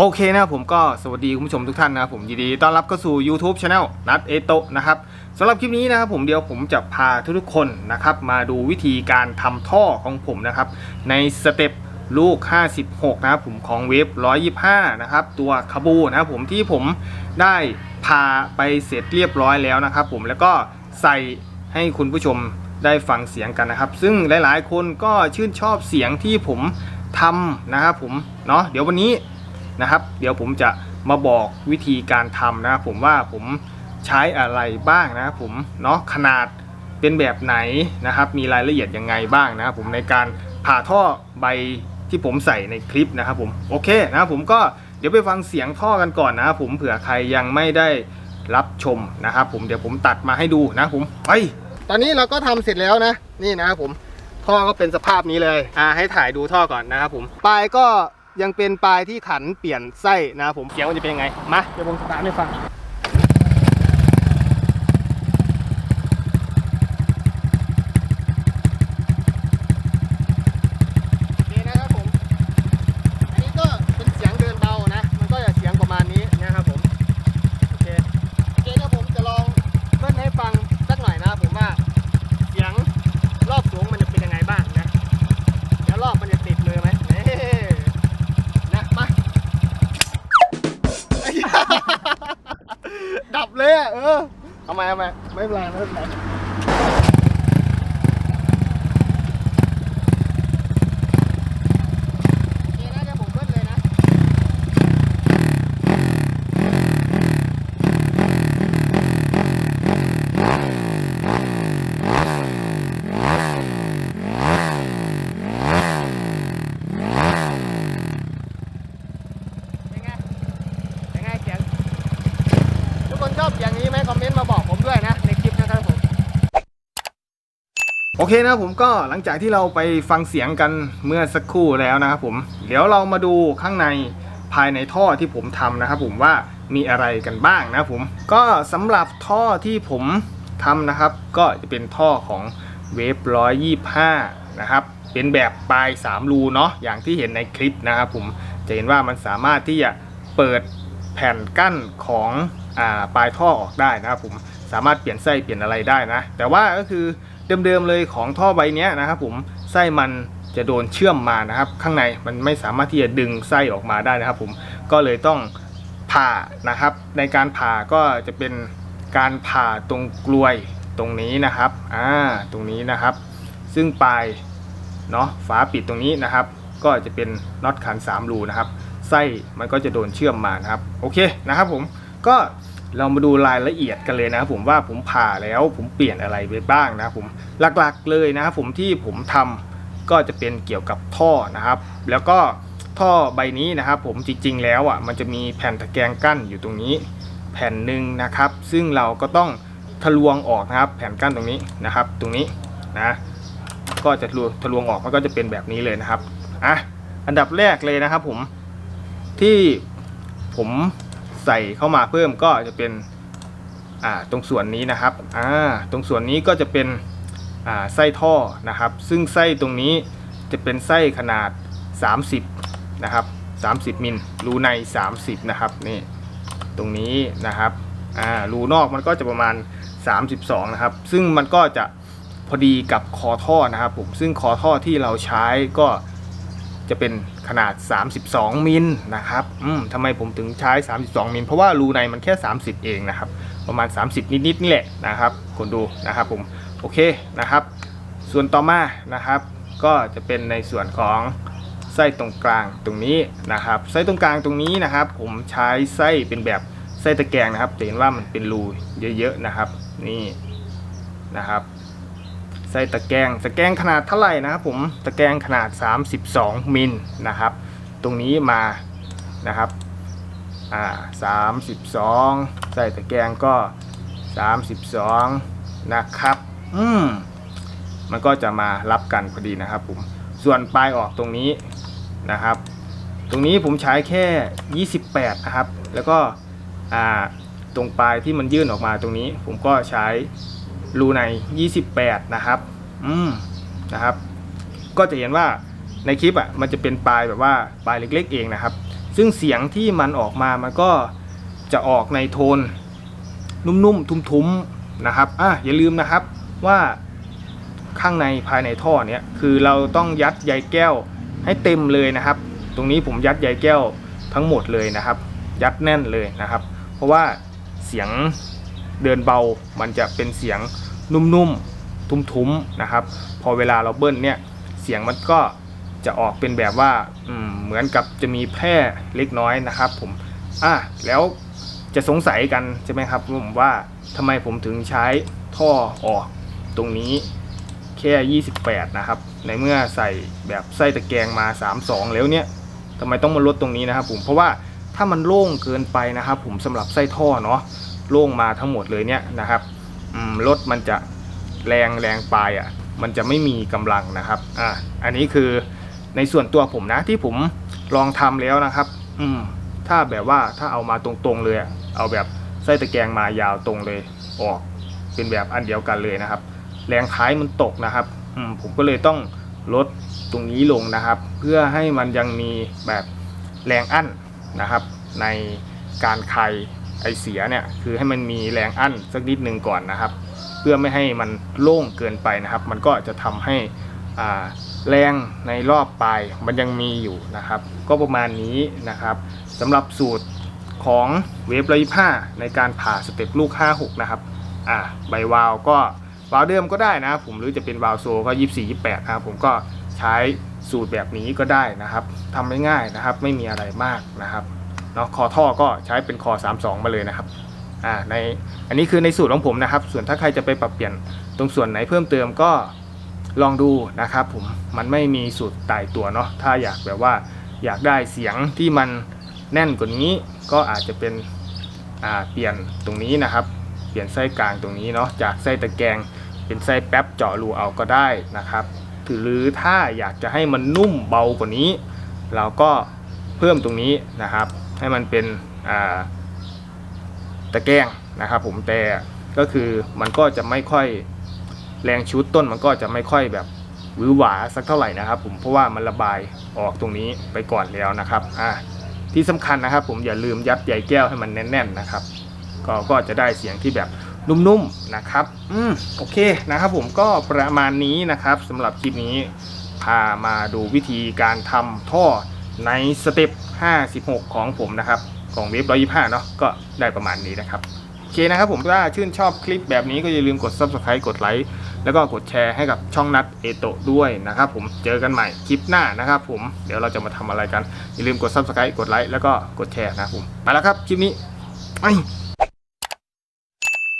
โอเคนะครับผมก็สวัสดีคุณผู้ชมทุกท่านนะครับผมยินดีต้อนรับเข้าสู่ YouTube Channel นัดเอโตะนะครับสำหรับคลิปนี้นะครับผมเดี๋ยวผมจะพาทุกๆคนนะครับมาดูวิธีการทำท่อของผมนะครับในสเต็ปลูก 56 นะครับผมของเวฟ125 นะครับตัวคาบูนะครับผมที่ผมได้พาไปเสร็จเรียบร้อยแล้วนะครับผมแล้วก็ใส่ให้คุณผู้ชมได้ฟังเสียงกันนะครับ ซึ่งหลายๆ คนก็ชื่นชอบเสียงที่ผมทำนะครับผมเนาะเดี๋ยววันนี้ นะครับ เดี๋ยวผมจะมาบอกวิธีการทำนะครับผมว่าผมใช้อะไรบ้างนะครับผมเนาะขนาดเป็นแบบไหนนะครับ มีรายละเอียดยังไงบ้างนะครับผมในการผ่าท่อใบที่ผมใส่ในคลิปนะครับผมโอเคนะครับผมก็เดี๋ยวไปฟังเสียงท่อกันก่อนนะครับผมเผื่อใครยังไม่ได้รับชมนะครับผมเดี๋ยวผมตัดมาให้ดูนะครับผมไปตอนนี้เราก็ทำเสร็จแล้วนะนี่นะครับผมท่อก็เป็นสภาพนี้เลยอ่าให้ถ่ายดูท่อก่อนนะครับผมปลายก็ ยังเป็นปลายที่ขันเปลี่ยนไส้นะครับผมเสียงมันจะเป็นยังไงมาเดี๋ยวผมสตาร์ทให้ฟัง โอเคนะครับผม อันนี้ก็เป็นเสียงเดินเบานะ มันก็จะเสียงประมาณนี้นะครับผม โอเค โอเคเดี๋ยวผมจะลองเบิ้ลให้ฟังสักหน่อยนะครับผมว่าเสียงรอบสูงมันจะเป็นยังไงบ้างนะ เดี๋ยวรอบมันจะติดมือไหมเน่นะมา ดับเลยอะเออทำไมทำไมไม่เป็นไรไม่เป็นไรโอเคนะเดี๋ยวผมเบิ้ลเลยนะ เป็นไงเป็นไงเสียง ทุกคนชอบอย่างนี้ไหมคอมเมนต์มาบอกผมด้วยนะ ในคลิปนะครับผม โอเคนะผมก็หลังจากที่เราไปฟังเสียงกันเมื่อสักครู่แล้วนะครับผมเดี๋ยวเรามาดูข้างในภายในท่อที่ผมทำนะครับผมว่ามีอะไรกันบ้างนะผมก็สำหรับท่อที่ผมทำนะครับ ก็จะเป็นท่อของเวฟร้อยยี่ห้านะครับเป็นแบบปลาย3รูเนาะอย่างที่เห็นในคลิปนะครับผมจะเห็นว่ามันสามารถที่จะเปิดแผ่นกั้นของอปลายท่อออกได้นะครับผมสามารถเปลี่ยนไส้เปลี่ยนอะไรได้นะ แต่ว่าก็คือ เดิมๆเลยของท่อใบนี้นะครับผมไส้มันจะโดนเชื่อมมานะครับ ข้างในมันไม่สามารถที่จะดึงไส้ออกมาได้นะครับ ผมก็เลยต้องผ่านะครับ ในการผ่าก็จะเป็นการผ่าตรงกลวยตรงนี้นะครับอ่าตรงนี้นะครับ ซึ่งปลายเนาะฝาปิดตรงนี้นะครับ ก็จะเป็นน็อตขัน3รูนะครับไส้มันก็จะโดนเชื่อมมานะครับ โอเคนะครับผมก็ เรามาดูรายละเอียดกันเลยนะครับผมว่าผมผ่าแล้วผมเปลี่ยนอะไรไปบ้างนะผมหลักๆเลยนะครับผมที่ผมทำก็จะเป็นเกี่ยวกับท่อนะครับ แล้วก็ท่อใบนี้นะครับผมจริงๆแล้วอะมันจะมีแผ่นตะแกรงกั้นอยู่ตรงนี้ แผ่นหนึ่งนะครับ ซึ่งเราก็ต้องทะลวงออกนะครับ แผ่นกั้นตรงนี้นะครับ ตรงนี้นะก็จะทะลวงทะลวงออกมันก็จะเป็นแบบนี้เลยนะครับอะอันดับแรกเลยนะครับผมที่ผม ใส่เข้ามาเพิ่มก็จะเป็นตรงส่วนนี้นะครับตรงส่วนนี้ก็จะเป็นไส้ท่อนะครับ ซึ่งไส้ตรงนี้จะเป็นไส้ขนาด 30 นะครับ 30 มิลรูใน 30 นะครับนี่ตรงนี้นะครับรูนอกมันก็จะประมาณ 32 นะครับ ซึ่งมันก็จะพอดีกับคอท่อนะครับผมซึ่งคอท่อที่เราใช้ก็ จะเป็นขนาด 32 มิลนะครับอืมทำไมผมถึงใช้ 32 มิล เพราะว่ารูในมันแค่ 30 เองนะครับ ประมาณ 30 นิดๆนี่แหละนะครับคนดูนะครับผม โอเคนะครับ ส่วนต่อมานะครับ ก็จะเป็นในส่วนของไส้ตรงกลางตรงนี้นะครับ ไส้ตรงกลางตรงนี้นะครับ ผมใช้ไส้เป็นแบบไส้ตะแกรงนะครับจะเห็นว่ามันเป็นรูเยอะๆนะครับ นี่นะครับ ใส่ตะแกรงตะแกรงขนาดเท่าไหร่นะครับผมตะแกรงขนาด 32 มิลนะครับ ตรงนี้มานะครับอ่า32ใส่ตะแกรงก็32นะครับ อืมมันก็จะมารับกันพอดีนะครับผม ส่วนปลายออกตรงนี้นะครับ ตรงนี้ผมใช้แค่ 28 นะครับ แล้วก็อ่าตรงปลายที่มันยื่นออกมาตรงนี้ ผมก็ใช้ รูใน 28 นะครับ อืมนะครับ ก็จะเห็นว่าในคลิปอะมันจะเป็นปลายแบบว่าปลายเล็ก ๆ เองนะครับ ซึ่งเสียงที่มันออกมามันก็จะออกในโทนนุ่มๆ ทุ้มๆ นะครับอะอย่าลืมนะครับว่าข้างในภายในท่อเนี้ยคือเราต้องยัดใยแก้วให้เต็มเลยนะครับ ตรงนี้ผมยัดใยแก้วทั้งหมดเลยนะครับ ยัดแน่นเลยนะครับ เพราะว่าเสียง เดินเบา มันจะเป็นเสียงนุ่มๆ ทุ้มๆ นะครับ พอเวลาเราเบิ้ลเนี่ย เสียงมันก็จะออกเป็นแบบว่าเหมือนกับจะมีแพร่เล็กน้อยนะครับผม อะ แล้วจะสงสัยกันใช่ไหมครับผมว่าทำไมผมถึงใช้ท่อออกตรงนี้แค่ 28 นะครับ ในเมื่อใส่แบบไส้ตะแกรงมา 32 แล้วเนี่ยทำไมต้องมาลดตรงนี้นะครับผม เพราะว่าถ้ามันโล่งเกินไปนะครับผมสำหรับไส้ท่อเนาะ โล่งมาทั้งหมดเลยเนี่ยนะครับอืมรถมันจะแรงแรงปลายอะมันจะไม่มีกำลังนะครับอะอันนี้คือในส่วนตัวผมนะที่ผมลองทำแล้วนะครับ อืมถ้าแบบว่าถ้าเอามาตรงๆเลยเอาแบบไส้ตะแกรงมายาวตรงเลยออกเป็นแบบอันเดียวกันเลยนะครับ แรงท้ายมันตกนะครับอืมผมก็เลยต้องลดตรงนี้ลงนะครับ เพื่อให้มันยังมีแบบแรงอั้นนะครับ ในการคาย ไอเสียเนี่ยคือให้มันมีแรงอั้นสักนิดหนึ่งก่อนนะครับ เพื่อไม่ให้มันโล่งเกินไปนะครับ มันก็จะทำให้แรงในรอบปลายมันยังมีอยู่นะครับ ก็ประมาณนี้นะครับสำหรับสูตรของเวฟร้อยห้าในการผ่าสเต็ปลูก 56 นะครับอ่าใบวาล์วก็วาล์วเดิมก็ได้นะผมหรือจะเป็นวาล์วโซก็ 24 28นะครับผมก็ใช้สูตรแบบนี้ก็ได้นะครับทำง่ายๆนะครับ ไม่มีอะไรมากนะครับ เนาะคอท่อก็ใช้เป็นคอ 32 มาเลยนะครับอ่าในอันนี้คือในสูตรของผมนะครับ ส่วนถ้าใครจะไปปรับเปลี่ยนตรงส่วนไหนเพิ่มเติมก็ลองดูนะครับผมมันไม่มีสูตรตายตัวเนาะถ้าอยากแบบว่าอยากได้เสียงที่มันแน่นกว่านี้ ก็อาจจะเป็นอ่าเปลี่ยนตรงนี้นะครับ เปลี่ยนไส้กลางตรงนี้เนาะจากไส้ตะแกรงเป็นไส้แป๊บเจาะรูเอาก็ได้นะครับหรือถ้าอยากจะให้มันนุ่มเบากว่านี้ เราก็เพิ่มตรงนี้นะครับ ให้มันเป็นตะแกรงนะครับผมแต่ก็คือมันก็จะไม่ค่อยแรงชุดต้นมันก็จะไม่ค่อยแบบวือหวาสักเท่าไหร่นะครับ ผมเพราะว่ามันระบายออกตรงนี้ไปก่อนแล้วนะครับอ่าที่สำคัญนะครับ ผมอย่าลืมยัดใยแก้วให้มันแน่น ๆนะครับ ก็ก็จะได้เสียงที่แบบนุ่มๆนะครับ อืมโอเคนะครับ ผมก็ประมาณนี้นะครับสำหรับคลิปนี้พามาดูวิธีการทำท่อ ในสเต็ป56 ของผมนะครับของเว็บ125 เนาะก็ได้ประมาณนี้นะครับโอเคนะครับผมถ้าชื่นชอบคลิปแบบนี้ก็อย่าลืมกด subscribe กดไลค์แล้วก็กดแชร์ให้กับช่องนัดเอโตะด้วยนะครับผมเจอกันใหม่คลิปหน้านะครับผมเดี๋ยวเราจะมาทำอะไรกัน อย่าลืมกด subscribe กดไลค์แล้วก็กดแชร์นะครับผมมาแล้วครับคลิปนี้ไป